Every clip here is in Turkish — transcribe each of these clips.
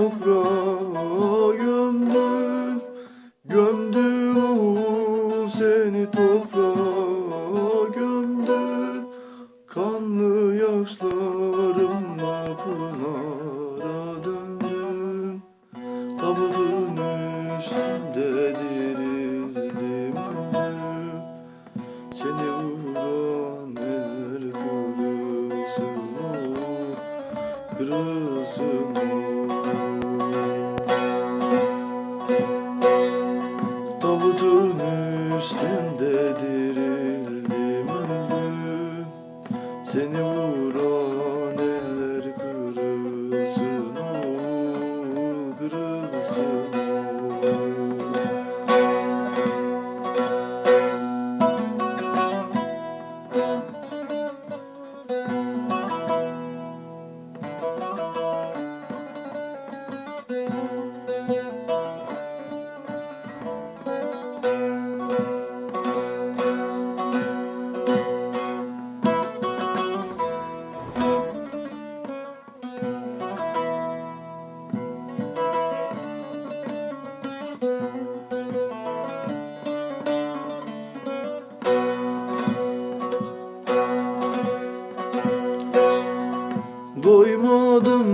toprağa gömdüm Gömdüm oh seni toprağa gömdüm Kanlı yaşlarımla pınara döndüm üstünde dirildim Seni vuran eller kırılsın kırılsın Davud'un üstünde dirildim öldüm. Seni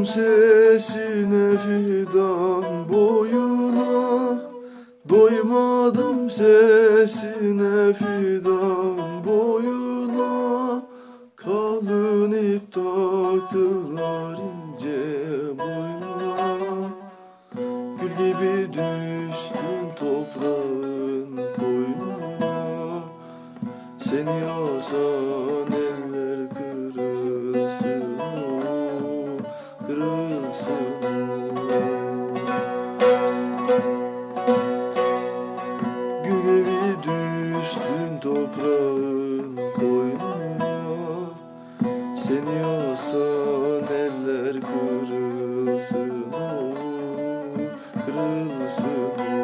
sesine fidan boyuna. Doymadım sesine fidan boyuna. Kalın ip taktılar ince boynuna. Gül gibi düştün toprağın koynuna Seni asan Kırılsın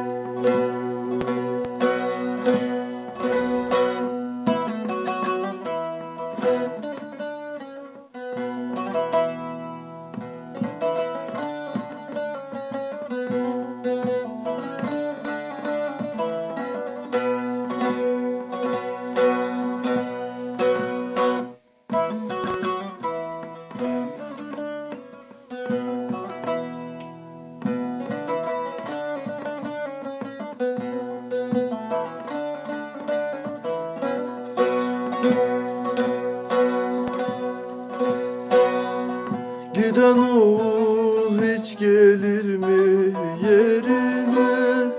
Giden oğul hiç gelir mi yerine?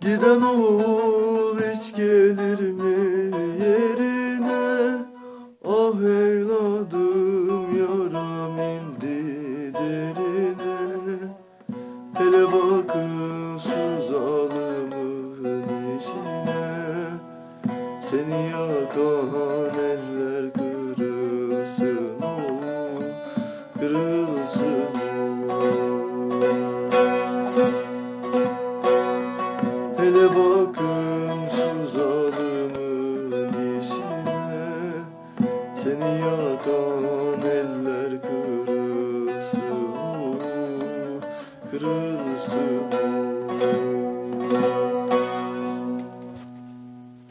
Giden oğul book